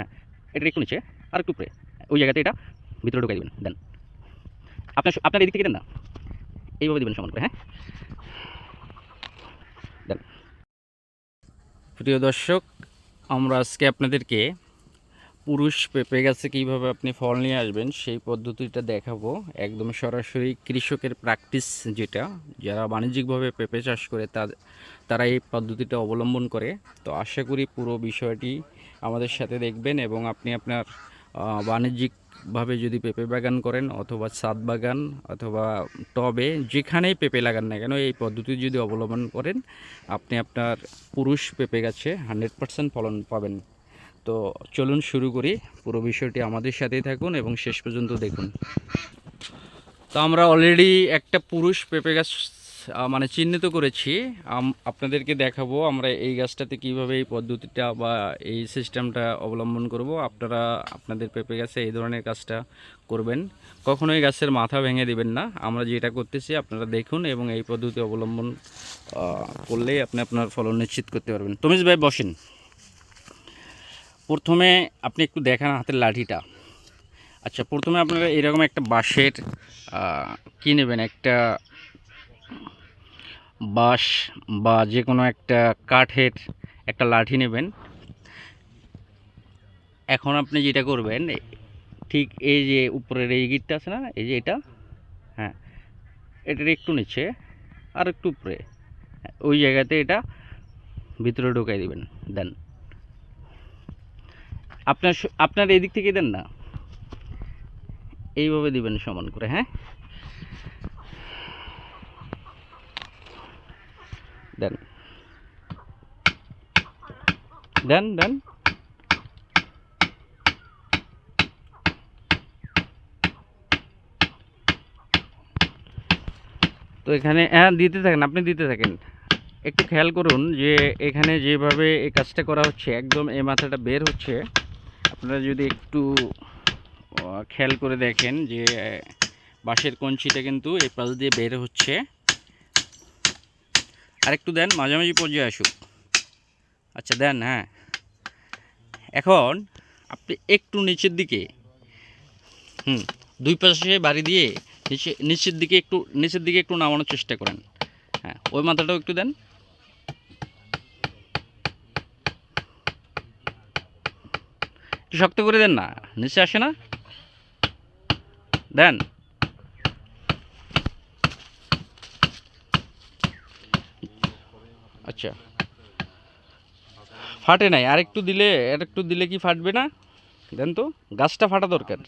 হ্যাঁ এটা একটু নিচে আর একটু উপরে। ওই জায়গাতে এটা, ভিতরে ঢুকাই দেবেন, দেন। আপনার আপনার এদিক থেকে দেন না? এইভাবে দেবেন সমান করে হ্যাঁ? দেন। প্রিয় দর্শক, আমরা আজকে আপনাদেরকে পুরুষ পেঁপে গাছে কীভাবে আপনি ফল নিয়ে আসবেন সেই পদ্ধতিটা দেখাবো। একদম সরাসরি কৃষকের প্র্যাকটিস যেটা, যারা বাণিজ্যিকভাবে পেঁপে চাষ করে তারা এই পদ্ধতিটা অবলম্বন করে। তো আশা করি পুরো বিষয়টি আমাদের সাথে দেখবেন এবং আপনি আপনার বাণিজ্যিকভাবে যদি পেঁপে বাগান করেন অথবা ছাদ বাগান অথবা টবে, যেখানেই পেঁপে লাগান না কেন, এই পদ্ধতি যদি অবলম্বন করেন, আপনি আপনার পুরুষ পেঁপে গাছে হান্ড্রেড পার্সেন্ট ফলন পাবেন। তো চলুন শুরু করি। পুরো বিষয়টি আমাদের সাথেই থাকুন এবং শেষ পর্যন্ত দেখুন। তো আমরা অলরেডি একটা পুরুষ পেঁপে গাছ মানে চিহ্নিত করেছি। আপনাদেরকে দেখাবো আমরা এই গাছটাতে কীভাবে এই পদ্ধতিটা বা এই সিস্টেমটা অবলম্বন করব। আপনারা, আপনাদের পেঁপে গাছে এই ধরনের কাজটা করবেন। কখনোই গাছের মাথা ভেঙে দিবেন না। আমরা যেটা করতেছি, আপনারা দেখুন এবং এই পদ্ধতি অবলম্বন করলেই আপনি আপনার ফলন নিশ্চিত করতে পারবেন। তমিজ ভাই, বসেন। প্রথমে আপনি একটু দেখান হাতের লাঠিটা। আচ্ছা প্রথমে আপনারা এরকম একটা বাঁশের কি নেবেন? একটা বাঁশ বা যে কোনো একটা কাঠের একটা লাঠি নেবেন। এখন আপনি যেটা করবেন, ঠিক এই যে উপরের এই গিটটা আছে না, এই যে এটা হ্যাঁ এটার একটু নিচে আর একটু উপরে, ওই জায়গাতে এটা ভিতরে ঢুকাই দিবেন, দেন। আপনার আপনার এদিক থেকে দেন না, এইভাবে দিবেন সমান করে হ্যাঁ দেন দেন দেন। তো এখানে হ্যাঁ দিতে থাকেন, আপনি দিতে থাকেন। একটু খেয়াল করুন যে এখানে যেভাবে এই কাজটা করা হচ্ছে, একদম এই মাথাটা বের হচ্ছে। আপনারা যদি একটু খেয়াল করে দেখেন যে বাঁশের কঞ্চিটা কিন্তু এই পাশ দিয়ে বের হচ্ছে। আর একটু দেন, মাঝামাঝি পর্যায়ে আসুক। আচ্ছা দেন হ্যাঁ। এখন আপনি একটু নিচের দিকে, হুম, দুই পাশে বাড়ি দিয়ে নিচে, নিচের দিকে একটু, নিচের দিকে একটু নামানোর চেষ্টা করেন। হ্যাঁ ওই মাথাটাও একটু দেন। একটু শক্ত করে দেন না, নিচে আসে না? দেন। আচ্ছা। ফাটে নাই। আর একটু দিলে আর একটু দিলে কি ফাটবে না? দেন তো, গাছটা ফাটা দরকার।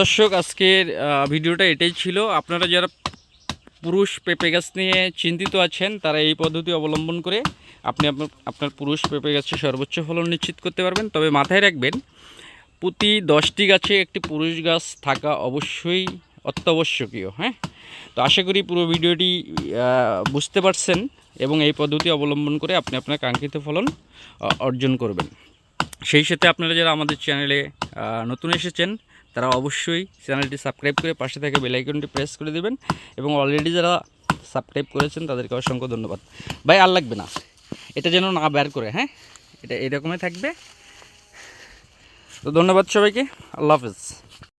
দর্শক, আজকের ভিডিওটা এটাই ছিল। আপনারা যারা পুরুষ পেঁপে গাছ নিয়ে চিন্তিত আছেন, তারা এই পদ্ধতি অবলম্বন করে আপনি আপনার পুরুষ পেঁপে গাছে সর্বোচ্চ ফলন নিশ্চিত করতে পারবেন। তবে মাথায় রাখবেন, প্রতি দশটি গাছে একটি পুরুষ গাছ থাকা অবশ্যই অত্যাবশ্যকীয় হ্যাঁ? তো আশা করি পুরো ভিডিওটি বুঝতে পারছেন এবং এই পদ্ধতি অবলম্বন করে আপনি আপনার কাঙ্ক্ষিত ফলন অর্জন করবেন। সেই সাথে আপনারা যারা আমাদের চ্যানেলে নতুন এসেছেন তারা অবশ্যই চ্যানেলটি সাবস্ক্রাইব করে পাশে থেকে বেলাইকনটি প্রেস করে দেবেন এবং অলরেডি যারা সাবস্ক্রাইব করেছেন তাদেরকে অসংখ্য ধন্যবাদ। ভাই, আর লাগবে না। এটা যেন না বের করে হ্যাঁ? এটা এরকমই থাকবে। তো ধন্যবাদ সবাইকে। আল্লাহ হাফেজ।